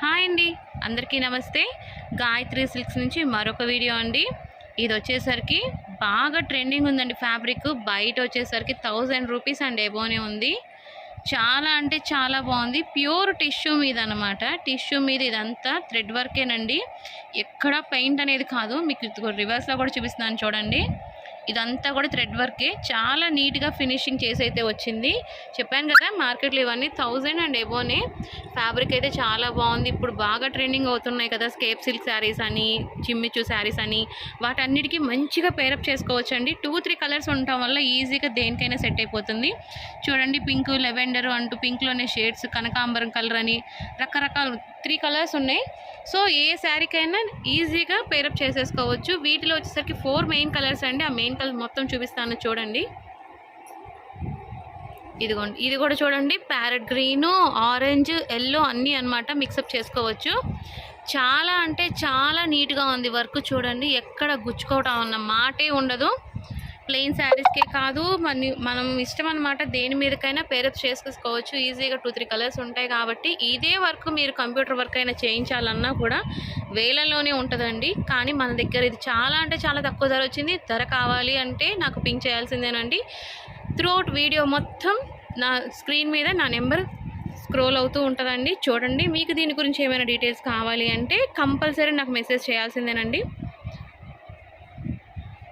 Hi అండి. అందరికీ నమస్తే. గాయత్రి సిల్క్స్ నుంచి మరొక వీడియో అండి. ఇది వచ్చేసరికి బాగా ట్రెండింగ్ ఉందండి ఫ్యాబ్రిక్. బయట వచ్చేసరికి థౌజండ్ రూపీస్ అండ్ ఎబోనే ఉంది. చాలా అంటే చాలా బాగుంది. ప్యూర్ టిష్యూ మీద అనమాట టిష్యూ మీద ఇదంతా థ్రెడ్ వర్కేనండి. ఎక్కడ పెయింట్ అనేది కాదు. మీకు రివర్స్లో కూడా చూపిస్తున్నాను చూడండి. ఇదంతా కూడా థ్రెడ్ వర్కే. చాలా నీట్గా ఫినిషింగ్ చేసి అయితే వచ్చింది. చెప్పాను కదా మార్కెట్లో ఇవన్నీ థౌజండ్ అండ్ ఎబోనే. ఫ్యాబ్రిక్ అయితే చాలా బాగుంది. ఇప్పుడు బాగా ట్రెండింగ్ అవుతున్నాయి కదా స్కేప్ సిల్క్ శారీస్ అని చిమ్మిచ్చు శారీస్ అని. వాటన్నిటికీ మంచిగా పేరప్ చేసుకోవచ్చు అండి టూ త్రీ కలర్స్ ఉండటం వల్ల ఈజీగా దేనికైనా సెట్ అయిపోతుంది. చూడండి పింక్ లెవెండర్ అంటూ పింక్లోనే షేడ్స్ కనకాంబరం కలర్ అని రకరకాల త్రీ కలర్స్ ఉన్నాయి. సో ఏ శారీకైనా ఈజీగా పేరప్ చేసేసుకోవచ్చు. వీటిలో వచ్చేసరికి ఫోర్ మెయిన్ కలర్స్ అండి. ఆ మెయిన్ కలర్ మొత్తం చూపిస్తాను చూడండి. ఇదిగోండి. ఇది కూడా చూడండి. ప్యారెట్ గ్రీను ఆరెంజ్ ఎల్లో అన్నీ అన్నమాట మిక్సప్ చేసుకోవచ్చు. చాలా అంటే చాలా నీట్గా ఉంది వర్క్ చూడండి. ఎక్కడ గుచ్చుకోవటం అన్న మాటే ఉండదు. ప్లెయిన్ శారీస్కే కాదు మన మనం ఇష్టం అనమాట దేని మీదకైనా పేరప్ చేసుకోవచ్చు. ఈజీగా టూ త్రీ కలర్స్ ఉంటాయి కాబట్టి ఇదే వర్క్ మీరు కంప్యూటర్ వర్క్ అయినా చేయించాలన్నా కూడా వేలల్లోనే ఉంటుందండి. కానీ మన దగ్గర ఇది చాలా అంటే చాలా తక్కువ ధర వచ్చింది. ధర కావాలి అంటే నాకు పింక్ చేయాల్సిందేనండి. త్రూఅవుట్ వీడియో మొత్తం నా స్క్రీన్ మీద నా నెంబర్ స్క్రోల్ అవుతూ ఉంటుందండి. చూడండి మీకు దీని గురించి ఏమైనా డీటెయిల్స్ కావాలి అంటే కంపల్సరీ నాకు మెసేజ్ చేయాల్సిందేనండి.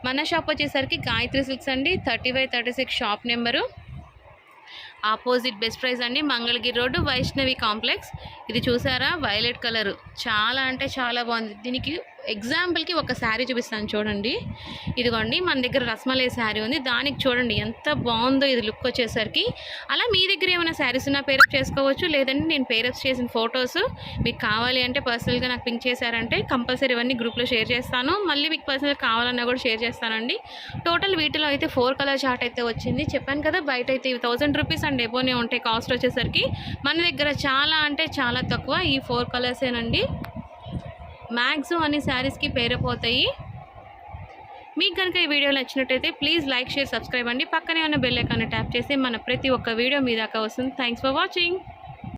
మన షాప్ వచ్చేసరికి గాయత్రి సిల్క్స్ అండి thirty five thirty six shop number. Opposite best price అండి మంగళగిరి రోడ్డు వైష్ణవి కాంప్లెక్స్. ఇది చూసారా? Violet colour. చాలా అంటే చాలా బాగుంది. దీనికి ఎగ్జాంపుల్కి ఒక శారీ చూపిస్తాను చూడండి. ఇదిగోండి మన దగ్గర రస్మలై శారీ ఉంది. దానికి చూడండి ఎంత బాగుందో ఇది లుక్ వచ్చేసరికి. అలా మీ దగ్గర ఏమైనా శారీస్ ఉన్నా పేరప్ చేసుకోవచ్చు. లేదంటే నేను పేరప్స్ చేసిన ఫొటోస్ మీకు కావాలి అంటే పర్సనల్గా నాకు పింక్ చేశారంటే కంపల్సరీ ఇవన్నీ గ్రూప్లో షేర్ చేస్తాను. మళ్ళీ మీకు పర్సనల్ కావాలన్నా కూడా షేర్ చేస్తానండి. టోటల్ వీటిలో అయితే ఫోర్ కలర్ చార్ట్ అయితే వచ్చింది. చెప్పాను కదా బయట అయితే ఇవి థౌసండ్ రూపీస్ అండ్ ఎబోనే ఉంటాయి కాస్ట్ వచ్చేసరికి. మన దగ్గర చాలా అంటే చాలా తక్కువ. ఈ ఫోర్ కలర్సేనండి మ్యాక్సిమం అన్ని శారీస్కి పేరపోతాయి. మీకు కనుక ఈ వీడియో నచ్చినట్టయితే ప్లీజ్ లైక్ షేర్ సబ్స్క్రైబ్ అండి. పక్కనే ఉన్న బెల్ ఐకాన్ ట్యాప్ చేసి మన ప్రతి ఒక్క వీడియో మీ దాకా వస్తుంది. Thanks for watching.